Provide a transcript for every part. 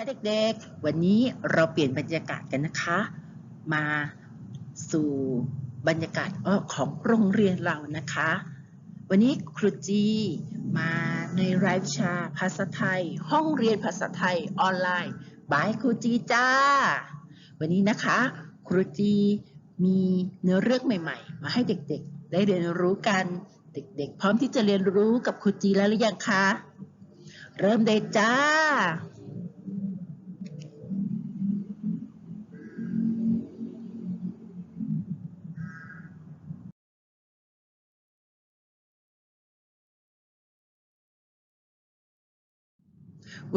ค่ะเด็กๆ วันนี้เราเปลี่ยนบรรยากาศกันนะคะ มาสู่บรรยากาศออของโรงเรียนเรานะคะ วันนี้ครูจีมาในรายวิชาภาษาไทย ห้องเรียนภาษาไทยออนไลน์บายครูจีจ้า วันนี้นะคะครูจีมีเนื้อเรื่องใหม่ ๆ มาให้เด็กๆ ได้เรียนรู้กัน เด็กๆ พร้อมที่จะเรียนรู้กับครูจีแล้วหรือยังคะ เริ่มเลยจ้า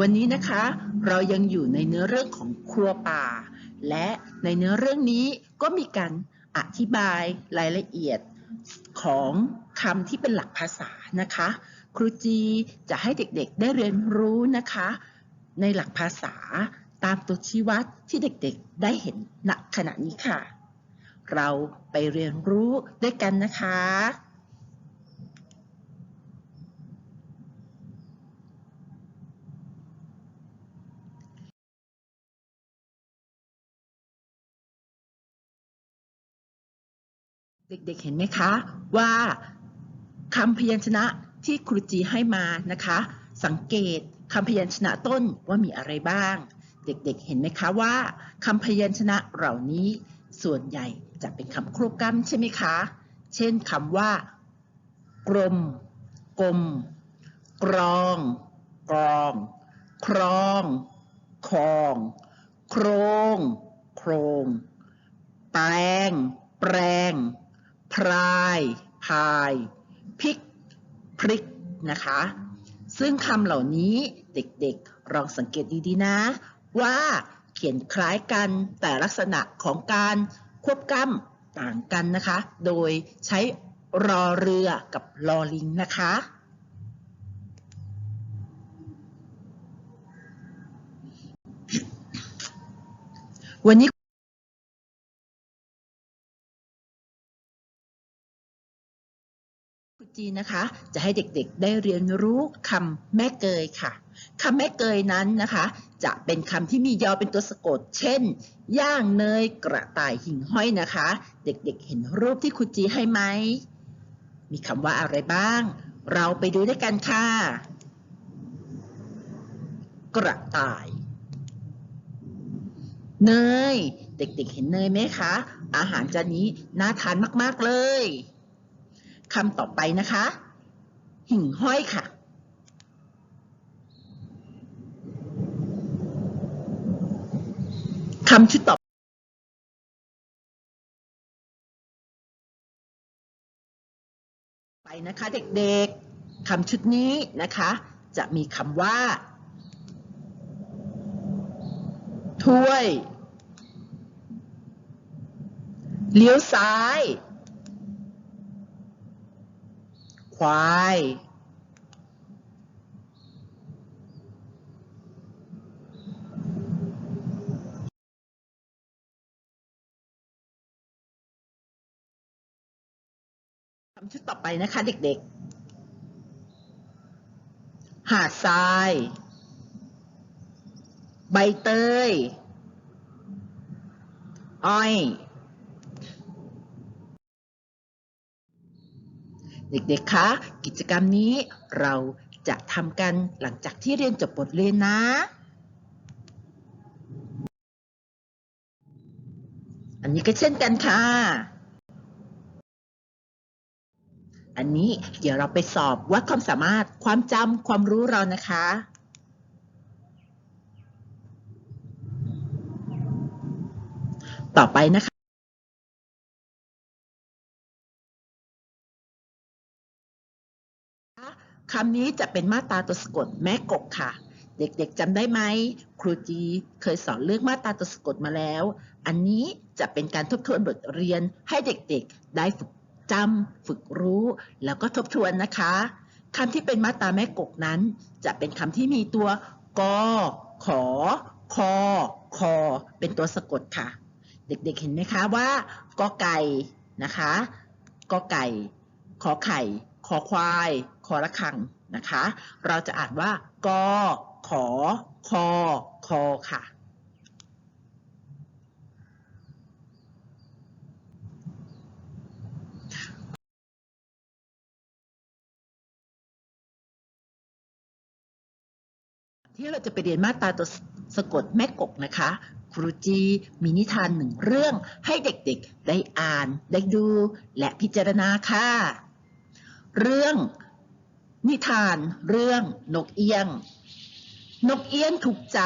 วันนี้นะคะเรายังอยู่ในเนื้อเรื่องของครัวป่า และในเนื้อเรื่องนี้ก็มีการอธิบายรายละเอียดของคำที่เป็นหลักภาษานะคะ ครูจีจะให้เด็กๆได้เรียนรู้นะคะ ในหลักภาษาตามตัวชี้วัดที่เด็กๆได้เห็นณขณะนี้ค่ะ เราไปเรียนรู้ด้วยกันนะคะ เด็กๆเห็นไหมคะว่าคำพยัญชนะที่ครูจีให้มานะคะ สังเกตคำพยัญชนะต้นว่ามีอะไรบ้าง เด็กๆเห็นไหมคะว่าคำพยัญชนะเหล่านี้ส่วนใหญ่จะเป็นคำควบกล้ำใช่ไหมคะ เช่นคำว่า กลม กลม กรอง กรอง ครอง ครอง โครง โครง แปลง แปลง พรายพายพริกพริกนะคะ ซึ่งคำเหล่านี้เด็กๆลองสังเกตดีๆนะ ว่าเขียนคล้ายกันแต่ลักษณะของการควบกล้ำต่างกันนะคะ โดยใช้รอเรือกับลอลิงนะคะวันนี้ จีนนะคะ จะให้เด็กๆได้เรียนรู้คำแม่เกยค่ะคำแม่เกยนั้นนะคะ จะเป็นคำที่มียอเป็นตัวสะกด เช่น ย่างเนยกระต่ายหิ่งห้อยนะคะ เด็กๆเห็นรูปที่ครูจีให้ไหม มีคำว่าอะไรบ้าง เราไปดูด้วยกันค่ะ กระต่าย เนย เด็กๆเห็นเนยไหมคะ อาหารจานนี้น่าทานมากๆเลย คำต่อไปนะคะ หิ่งห้อยค่ะ คำชุดต่อไปนะคะเด็กๆ คำชุดนี้นะคะ จะมีคำว่า ถ้วย เลี้ยวซ้าย ควาย คำชุดต่อไปนะคะเด็กๆ หาดทราย ใบเตย อ้อย เด็กๆ คะ กิจกรรมนี้เราจะทำกันหลังจากที่เรียนจบบทเรียนนะ อันนี้ก็เช่นกันค่ะ อันนี้เดี๋ยวเราไปสอบวัดความสามารถความจำความรู้เรานะคะต่อไปนะคะ คำนี้จะเป็นมาตราตัวสะกดแม่กกค่ะ เด็กๆจำได้ไหมครูจีเคยสอนเรื่องมาตราตัวสะกดมาแล้ว อันนี้จะเป็นการทบทวนบทเรียนให้เด็กๆ ได้ฝึกจำฝึกรู้ แล้วก็ทบทวนนะคะคำที่เป็นมาตราแม่กกนั้น จะเป็นคำที่มีตัวกอขอคอคอเป็นตัวสะกดค่ะ เด็กๆเห็นไหมคะว่ากอไก่นะคะกอไก่ ขอไข่ ขอควาย อระคังนะคะ เราจะอ่านว่ากอขอคอคคอค่ะ ที่เราจะไปเรียนมาตราตัวสะกดแม่กกนะคะครูจีมีนิทานหนึ่งเรื่องให้เด็กๆ ได้อ่าน ได้ดู และพิจารณาค่ะ เรื่อง นิทานเรื่องนกเอี้ยง นกเอี้ยงถูกใจ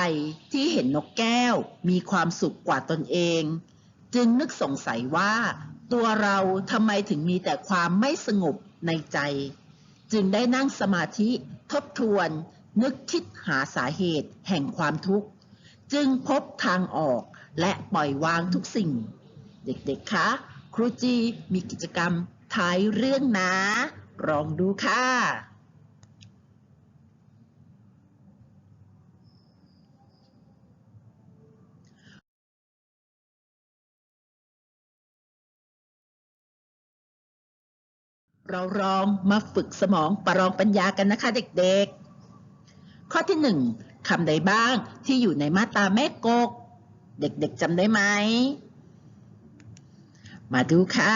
ที่เห็นนกแก้วมีความสุขกว่าตนเอง จึงนึกสงสัยว่า ตัวเราทำไมถึงมีแต่ความไม่สงบในใจ จึงได้นั่งสมาธิทบทวน นึกคิดหาสาเหตุแห่งความทุกข์ จึงพบทางออกและปล่อยวางทุกสิ่ง เด็กๆคะครูจีมีกิจกรรมท้ายเรื่องนะลองดูค่ะ เราลองมาฝึกสมองประลองปัญญากันนะคะเด็กๆ ข้อที่หนึ่งคำใดบ้างที่อยู่ในมาตราแม่กก เด็กๆจำได้ไหม มาดูค่ะ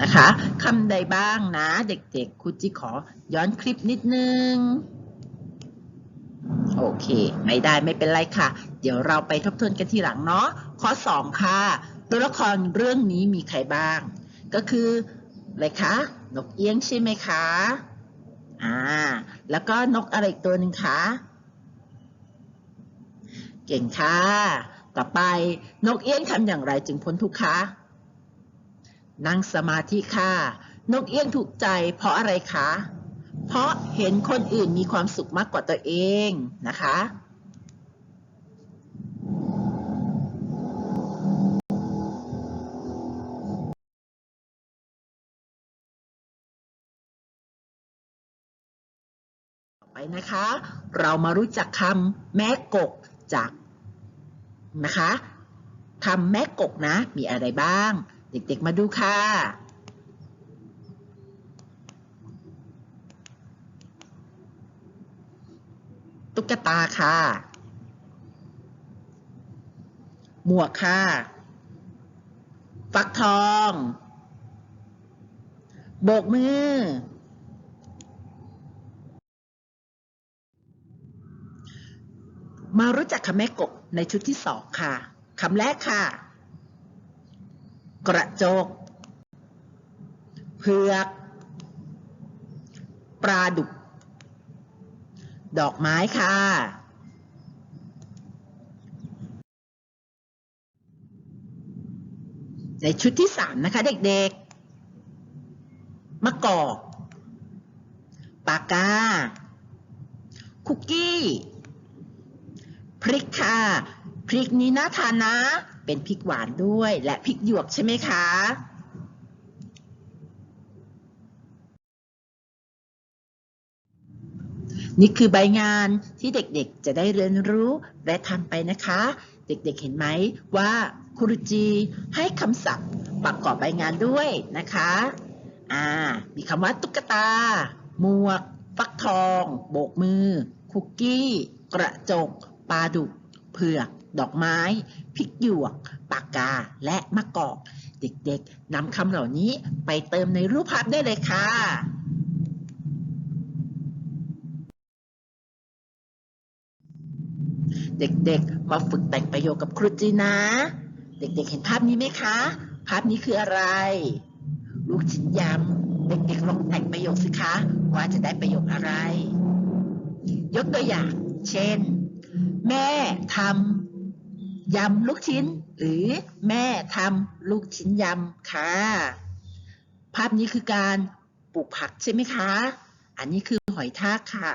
นะคะคำใดบ้างนะ เด็กๆครูจิขอย้อนคลิปนิดนึง โอเค ไม่ได้ไม่เป็นไรค่ะ เดี๋ยวเราไปทบทวนกันทีหลังเนาะข้อ 2 ค่ะ ตัวละครเรื่องนี้มีใครบ้าง ก็คืออะไรคะนกเอี้ยงใช่ไหมคะอ่าแล้วก็นกอะไรอีกตัวหนึ่งคะเก่งค่ะ ต่อไปนกเอี้ยงทำอย่างไรจึงพ้นทุกข์คะนั่งสมาธิค่ะ นกเอี้ยงถูกใจเพราะอะไรคะเเพราะเห็นคนอื่นมีความสุขมากกว่าตัวเองนะคะต่อไปนะคะ เรามารู้จักคำแม่กกจากนะคะคำแม่กกนะ มีอะไรบ้าง เด็กๆมาดูค่ะ ตุ๊กตาค่ะ หมวกค่ะ ฟักทอง โบกมือ มารู้จักคำแม่กบในชุดที่สองค่ะ คำแรกค่ะ กระจก เผือก ปลาดุก ดอกไม้ค่ะ ในชุดที่สามนะคะเด็กๆ มะกอก ปากกา คุกกี้ พริกค่ะ พริกนี้น่าทานนะ เป็นพริกหวานด้วยและพริกหยวกใช่ไหมคะ นี่คือใบงานที่เด็กๆจะได้เรียนรู้และทำไปนะคะ เด็กๆเห็นไหมว่าครูจีให้คำศัพท์ประกอบใบงานด้วยนะคะอ่ามีคำว่าตุ๊กตา หมวก ฟักทอง โบกมือ คุกกี้ กระจก ปลาดุก เผือก ดอกไม้ พริกหยวก ปากกา และมะกอก เด็กๆนำคำเหล่านี้ไปเติมในรูปภาพได้เลยค่ะ เด็กๆ มาฝึกแต่งประโยคกับครูจีนะ เด็กๆ เห็นภาพนี้ไหมคะ ภาพนี้คืออะไร ลูกชิ้นยำเด็กๆลองแต่งประโยคสิคะ ว่าจะได้ประโยคอะไร ยกตัวอย่าง เช่น แม่ทำยำลูกชิ้น หรือแม่ทำลูกชิ้นยำค่ะ ภาพนี้คือการปลูกผักใช่ไหมคะ อันนี้คือหอยทากค่ะ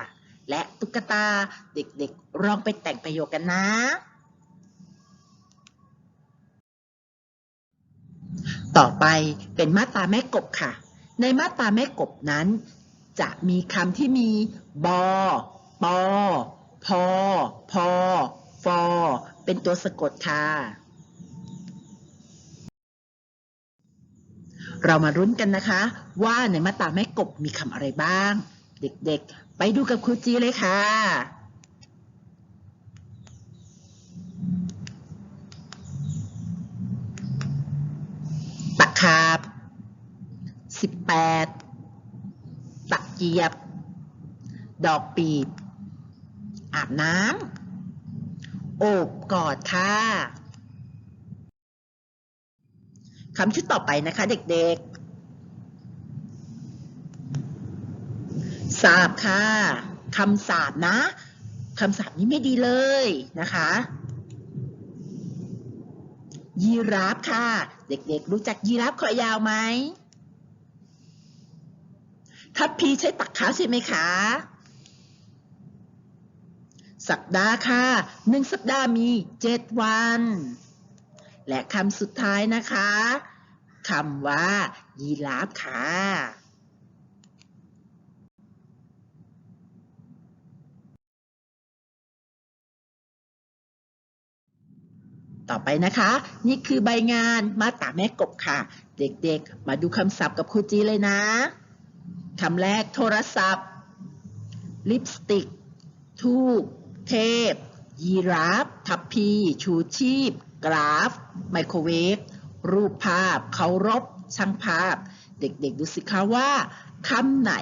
และตุ๊กตา เด็กๆลองไปแต่งประโยคกันนะ ต่อไปเป็นมาตราแม่กบค่ะ ในมาตราแม่กบนั้น จะมีคำที่มีบอปอพอพอฟอเป็นตัวสะกดค่ะ เรามารุ้นกันนะคะ ว่าในมาตราแม่กบมีคำอะไรบ้าง เด็กๆ ไปดูกับครูจีเลยค่ะ ตะขาบสิบแปดตะเกียบ ดอกปีบ อาบน้ำ โอบกอดค่ะคำชุดต่อไปนะคะเด็กๆ สาบค่ะ คำสาบนะคำสาบนี้ไม่ดีเลยนะคะ ยีราฟค่ะ เด็กๆ รู้จักยีราฟคอยาวไหมทัพพีใช้ตักขาใช่ไหมคะสัปดาห์ค่ะหนึ่งสัปดาห์มีเจ็ดวัน และคำสุดท้ายนะคะคำว่ายีราฟค่ะ ต่อไปนะคะ นี่คือใบงานมาตาแม่กบค่ะ เด็กๆ มาดูคำศัพท์กับครูจีเลยนะคำแรกโทรศัพท์ ลิปสติก ทูบเทพ ยีราฟ ทัพพี ชูชีพ กราฟ ไมโครเวฟ รูปภาพ เคารพ ช่างภาพ เด็กๆ ดูสิคะว่าคำไหน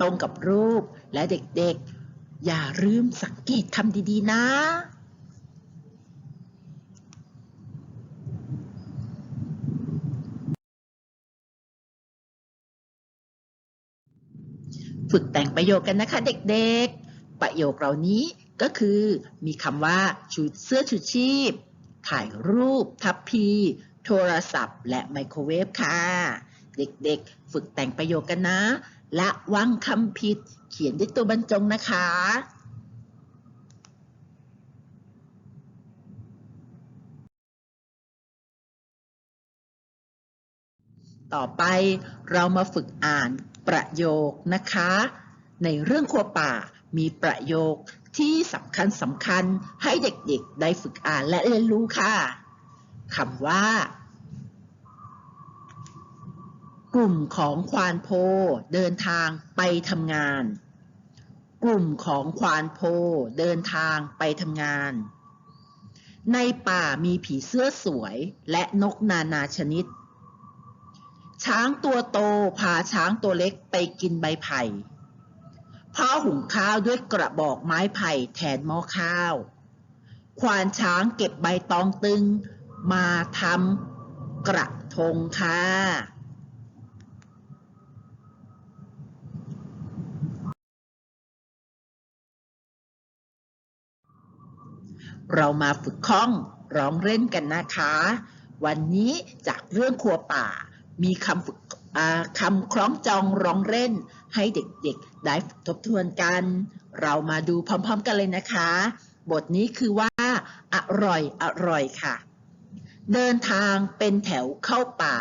ตรงกับรูปและเด็กๆ อย่าลืมสังเกตคำดีๆ นะ ฝึกแต่งประโยคกันนะคะเด็กๆ ประโยคเหล่านี้ก็คือมีคำว่าชุดเสื้อชูชีพ ถ่ายรูป ทัพพี โทรศัพท์ และไมโครเวฟค่ะ เด็กๆ ฝึกแต่งประโยคกันนะ และวังคำผิด เขียนด้วยตัวบรรจงนะคะต่อไปเรามาฝึกอ่าน ประโยคนะคะ ในเรื่องครัวป่ามีประโยคที่สำคัญสำคัญให้เด็กๆ ได้ฝึกอ่านและเรียนรู้ค่ะคำว่า กลุ่มของควานโพ เดินทางไปทำงาน กลุ่มของควานโพ เดินทางไปทำงาน ในป่ามีผีเสื้อสวยและนกนานาชนิด ช้างตัวโตพาช้างตัวเล็กไปกินใบไผ่พ่อหุงข้าวด้วยกระบอกไม้ไผ่แทนหม้อข้าว ควานช้างเก็บใบตองตึง มาทำกระทงค่ะ เรามาฝึกข้องร้องเล่นกันนะคะ วันนี้จากเรื่องครัวป่า มีคำฝึกคำคล้องจองร้องเล่น ให้เด็กๆได้ทบทวนกัน เรามาดูพร้อมๆกันเลยนะคะ บทนี้คือว่า อร่อยอร่อยค่ะ เดินทางเป็นแถวเข้าป่า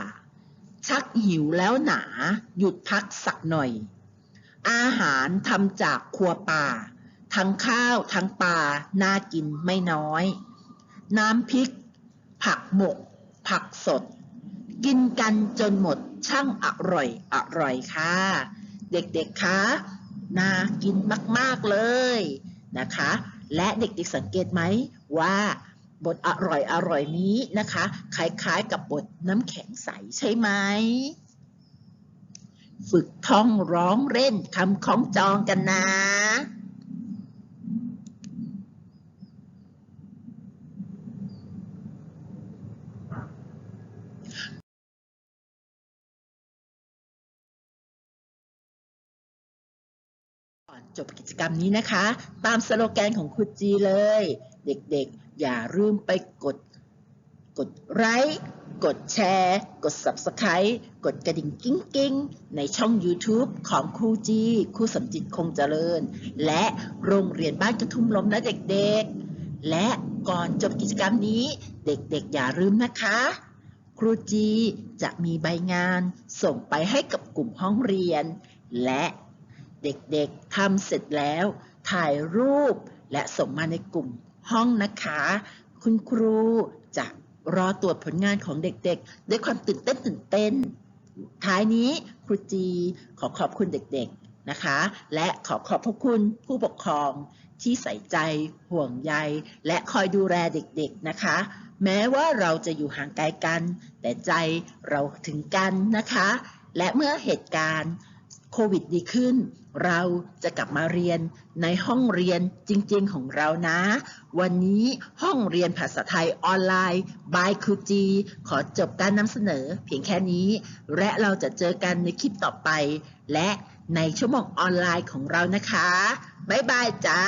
ชักหิวแล้วหนา หยุดพักสักหน่อย อาหารทำจากครัวป่า ทั้งข้าวทั้งปลาน่ากินไม่น้อย น้ำพริก ผักหมก ผักสด กินกันจนหมดช่างอร่อยอร่อยค่ะ เด็กๆคะน่ากินมากๆเลยนะคะ และเด็กๆสังเกตไหมว่าบทอร่อยอร่อยนี้นะคะคล้ายๆกับบทน้ำแข็งใสใช่ไหมฝึกท่องร้องเล่นคำของจองกันนะ จบกิจกรรมนี้นะคะ ตามสโลแกนของคุณจีเลย เด็กๆ อย่าลืมไปกด กดไลค์กดแชร์ กด Subscribe กดกระดิ่งกิ้งกิ้งในช่อง YouTube ของครูจีครูสมจิตคงเจริญ และโรงเรียนบ้านกระทุ่มล้มนะเด็กๆ และก่อนจบกิจกรรมนี้ เด็กๆ อย่าลืมนะคะ ครูจีจะมีใบงานส่งไปให้กับกลุ่มห้องเรียน และ เด็กๆทำเสร็จแล้ว ถ่ายรูปและส่งมาในกลุ่มห้องนะคะ คุณครูจะรอตรวจผลงานของเด็กๆ ด้วยความตื่นเต้นตื่นเต้น ท้ายนี้ครูจีขอขอบคุณเด็กๆนะคะ และขอขอบพระคุณผู้ปกครองที่ใส่ใจห่วงใย และคอยดูแลเด็กๆนะคะ แม้ว่าเราจะอยู่ห่างไกลกัน แต่ใจเราถึงกันนะคะ และเมื่อเหตุการณ์ โควิดดีขึ้น เราจะกลับมาเรียนในห้องเรียนจริง ๆ ของเรานะ วันนี้ห้องเรียนภาษาไทยออนไลน์ by ครูจีขอจบการนำเสนอ เพียงแค่นี้ และเราจะเจอกันในคลิปต่อไป และในชั่วโมงออนไลน์ของเรานะคะ บ๊ายบายจ้า